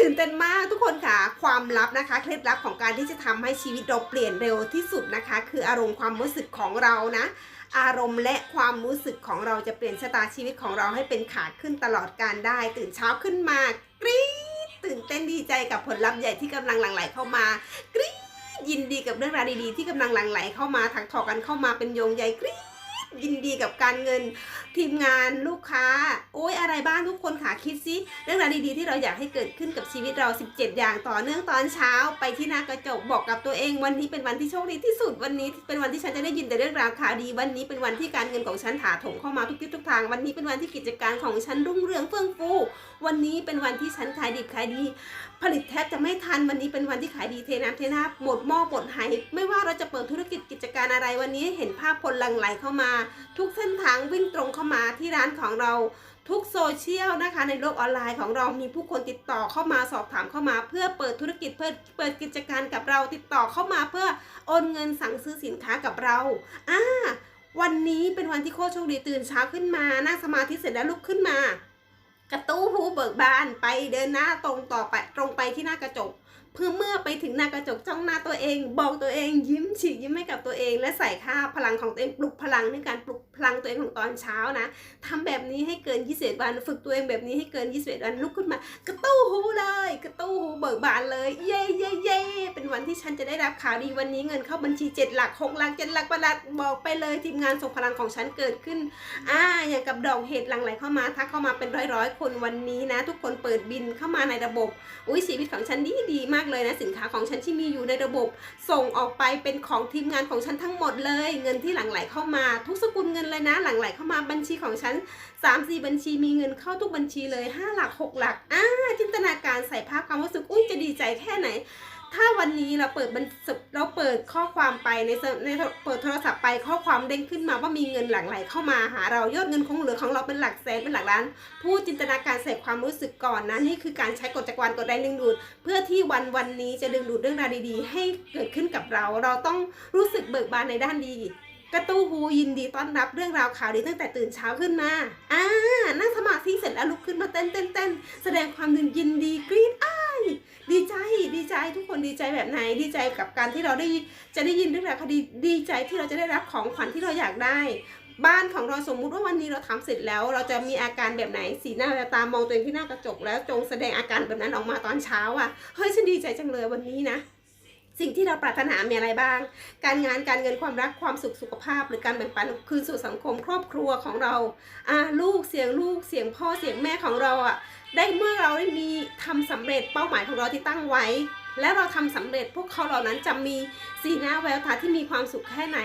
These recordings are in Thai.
ตื่นเต้นมากทุกคนค่ะ ความลับนะคะ เคล็ดลับของการที่จะทำให้ชีวิตเราเปลี่ยนเร็วที่สุดนะคะ คืออารมณ์ความรู้สึกของเรานะ อารมณ์และความรู้สึกของเราจะเปลี่ยนชะตาชีวิตของเราให้เป็นขาขึ้นตลอดการได้ ตื่นเช้าขึ้นมากรี๊ดตื่นเต้นดีใจกับผลลัพธ์ใหญ่ที่กำลังหลั่งไหลเข้ามากรี๊ดยินดีกับเรื่องราวดีๆที่กำลังหลั่งไหลเข้ามาถักทอกันเข้ามาเป็นโยงใยกรี๊ด ยินดีกับการเงินทีมงานลูกค้า โอ้ยอะไรบ้างทุกคนค่ะคิดซิเรื่องราวดีๆที่เราอยากให้เกิดขึ้นกับชีวิตเรา 17 อย่างต่อเนื่องตอนเช้า ไปที่หน้ากระจกบอกกับตัวเอง วันนี้เป็นวันที่โชคดีที่สุดวันนี้ เป็นวันที่ฉันจะได้ยินแต่เรื่องราวข่าวดีวันนี้เป็นวันที่การเงินของฉันถาถมเข้ามาทุกทิศทุกทาง วันนี้เป็นวันที่กิจการของฉันรุ่งเรืองเฟื่องฟูวันนี้เป็นวันที่ฉันขายดิบขายดี ผลิตแทบจะไม่ทันวันนี้เป็นวันที่ขายดีเทน้ำเทน้ำหมดหม้อหมดไหไม่ว่าเราจะเปิดธุรกิจกิจการอะไรวันนี้เห็นภาพคนหลั่งไหลเข้ามา ทุกเส้นทางวิ่งตรงเข้ามาที่ร้านของเราทุกโซเชียลนะคะในโลกออนไลน์ของเรามีผู้คนติดต่อเข้ามาสอบถามเข้ามา เพื่อเปิดธุรกิจเพื่อเปิดกิจการกับเราติดต่อเข้ามาเพื่อโอนเงินสั่งซื้อสินค้ากับเราอ่าวันนี้เป็นวันที่โคตรโชคดีตื่นเช้าขึ้นมานั่งสมาธิเสร็จแล้วลุกขึ้นมา กระตู้หูเบิกบานไปเดินหน้าตรงต่อไปตรงไปที่หน้ากระจก เพื่อเมื่อไปถึงหน้ากระจกจ้องหน้าตัวเอง บอกตัวเองยิ้มฉีกยิ้มให้กับตัวเอง และใส่ค่าพลังของตัวเองปลุกพลังในการปลุกพลังตัวเองของตอนเช้านะทำแบบนี้ให้เกิน21วัน ฝึกตัวเองแบบนี้ให้เกิน21วันลุกขึ้นมากระตู้หูเลย กระตู้หูเบิกบานเลย เย่เย่เย่เป็นวันที่ฉันจะได้รับข่าวดีวันนี้เงินเข้าบัญชีเจ็ดหลักหกหลักเจ็ดหลักประหลัดบอกไปเลยทีมงานส่งพลังของฉันเกิดขึ้นอ่าอย่างกับดอกเห็ดหลั่งไหลเข้ามาทักเข้ามาเป็นร้อยร้อยๆคนวันนี้นะ ทุกคนเปิดบินเข้ามาในระบบอุ้ยชีวิตของฉันดีดีมากเลยนะสินค้าของฉันที่มีอยู่ในระบบ ส่งออกไปเป็นของทีมงานของฉันทั้งหมดเลย เงินที่หลั่งไหลเข้ามา ทุกสกุลเงินเลยนะ หลั่งไหลเข้ามาบัญชีของฉัน3ามสี่บัญชีมีเงินเข้าทุกบัญชีเลย 5 หลัก 6 หลักอ่าจินตนาการใส่ภาพความรู้สึกอุ้ยจะดีใจแค่ไหน ถ้าวันนี้เราเปิดบันเราเปิดข้อความไปในในเปิดโทรศัพท์ไปข้อความเด้งขึ้นมาว่ามีเงินหลั่งไหลเข้ามาหาเรายอดเงินคงเหลือของเราเป็นหลักแสนเป็นหลักล้าน ผู้จินตนาการใส่ความรู้สึกก่อนนะนี่คือการใช้กฎจักรวาลกดแรงดึงดูด เพื่อที่วันวันนี้จะดึงดูดเรื่องราวดีๆ ให้เกิดขึ้นกับเรา เราต้องรู้สึกเบิกบานในด้านดีกระตู้ฮูยินดีต้อนรับเรื่องราวข่าวดีตั้งแต่ตื่นเช้าขึ้นมา อ่านั่งสมาธิเสร็จแล้วลุกขึ้นมาเต้นเต้นเต้นแสดงความยินดีกรี๊ดอ้า ดีใจแบบไหนดีใจกับการที่เราได้จะได้ยินเรื่องราวคดีดีใจที่เราจะได้รับของขวัญที่เราอยากได้ บ้านของเราสมมุติว่าวันนี้เราทำเสร็จแล้ว เราจะมีอาการแบบไหนสีหน้าตามองตัวเองที่หน้ากระจก แล้วจงแสดงอาการแบบนั้นออกมาตอนเช้าอะเฮ้ยฉันดีใจจังเลยวันนี้นะสิ่งที่เราปรารถนามีอะไรบ้าง การงาน การเงิน ความรัก ความสุข สุขภาพ หรือการแบ่งปันคืนสู่สังคมครอบครัวของเราอ่าลูก เสียงลูก เสียงพ่อ เสียงแม่ของเราอะ ได้เมื่อเราได้มีทำสำเร็จเป้าหมายของเราที่ตั้งไว้ และเราทำสำเร็จพวกเขาเหล่านั้นจะมีสีหน้าแววตาที่มีความสุขแค่ไหน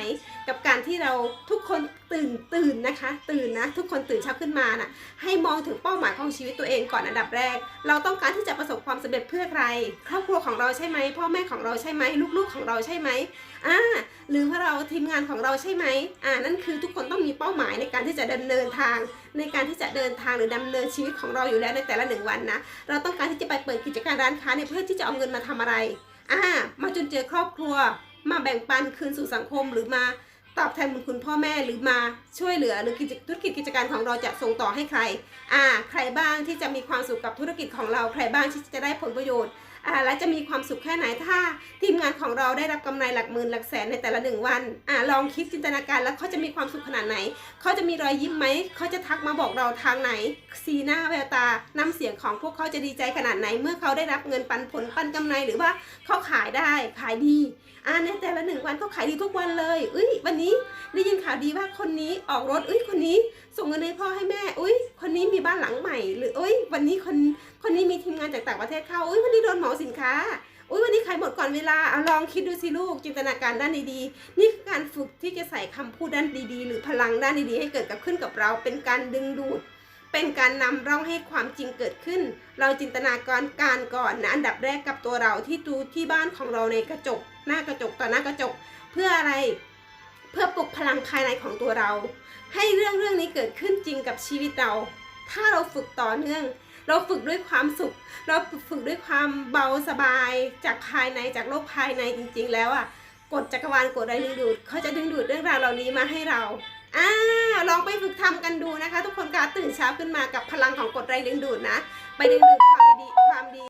กับการที่เราทุกคนตื่นตื่นนะคะ ตื่นนะทุกคนตื่นเช้าขึ้นมาน่ะให้มองถึงเป้าหมายของชีวิตตัวเองก่อนอันดับแรก เราต้องการที่จะประสบความสำเร็จเพื่อใคร ครอบครัวของเราใช่ไหมพ่อแม่ของเราใช่ไหมลูกๆของเราใช่ไหมอ่าหรือว่าเราทีมงานของเราใช่ไหมอ่านั่นคือทุกคนต้องมีเป้าหมายในการที่จะดำเนินทางในการที่จะเดินทางหรือดำเนินชีวิตของเราอยู่แล้วในแต่ละหนึ่งวันนะ เราต้องการที่จะไปเปิดกิจการร้านค้าเนี่ยเพื่อที่จะเอาเงินมาทำอะไรอ่ามาจนเจอครอบครัว มาแบ่งปันคืนสู่สังคมหรือมาตอบแทนบุญคุณพ่อแม่หรือมาช่วยเหลือหรือกิจธุรกิจกิจการของเราจะส่งต่อให้ใคร อ่า ใครบ้างที่จะมีความสุขกับธุรกิจของเรา ใครบ้างที่จะได้ผลประโยชน์ อ่าและจะมีความสุขแค่ไหนถ้า ทีมงานของเราได้รับกำไรหลักหมื่นหลักแสนในแต่ละหนึ่งวันอ่าลองคิดจินตนาการแล้วเขาจะมีความสุขขนาดไหนเขาจะมีรอยยิ้มไหมเขาจะทักมาบอกเราทางไหน สีหน้าแววตาน้ำเสียงของพวกเขาจะดีใจขนาดไหน เมื่อเขาได้รับเงินปันผลปันกำไรหรือว่าเขาขายได้ขายดีอ่าในแต่ละหนึ่งวันเขาขายดีทุกวันเลยอุ้ยวันนี้ได้ยินข่าวดีว่าคนนี้ออกรถอุ้ยคนนี้ส่งเงินให้พ่อให้แม่อุ้ยคนนี้มีบ้านหลังใหม่ หรืออุ้ยวันนี้คน คนนี้มีทีมงานจากต่างประเทศเข้า อุ้ยวันนี้โดนเหมาสินค้า อุ้ยวันนี้ขายหมดก่อนเวลา เอาลองคิดดูสิลูก จินตนาการด้านดีๆ นี่คือการฝึกที่จะใส่คำพูดด้านดีๆ หรือพลังด้านดีๆ ให้เกิดกับขึ้นกับเรา เป็นการดึงดูด เป็นการนำร่องให้ความจริงเกิดขึ้น เราจินตนาการการก่อนนะอันดับแรกกับตัวเราที่ดูที่บ้านของเราในกระจก หน้ากระจกต่อหน้ากระจก เพื่ออะไร เพื่อปลุกพลังภายในของตัวเรา ให้เรื่องเรื่องนี้เกิดขึ้นจริงกับชีวิตเรา ถ้าเราฝึกต่อเนื่อง เราฝึกด้วยความสุข เราฝึกด้วยความเบาสบายจากภายในจากโลกภายในจริง ๆ แล้วอะกฎจักรวาลกฎแรงดึงดูดเขาจะดึงดูดเรื่องราวเหล่านี้มาให้เราอ่าลองไปฝึกทำกันดูนะคะ ทุกคนการตื่นเช้าขึ้นมากับพลังของกฎแรงดึงดูดนะ ไปดึงดูดความดีความดี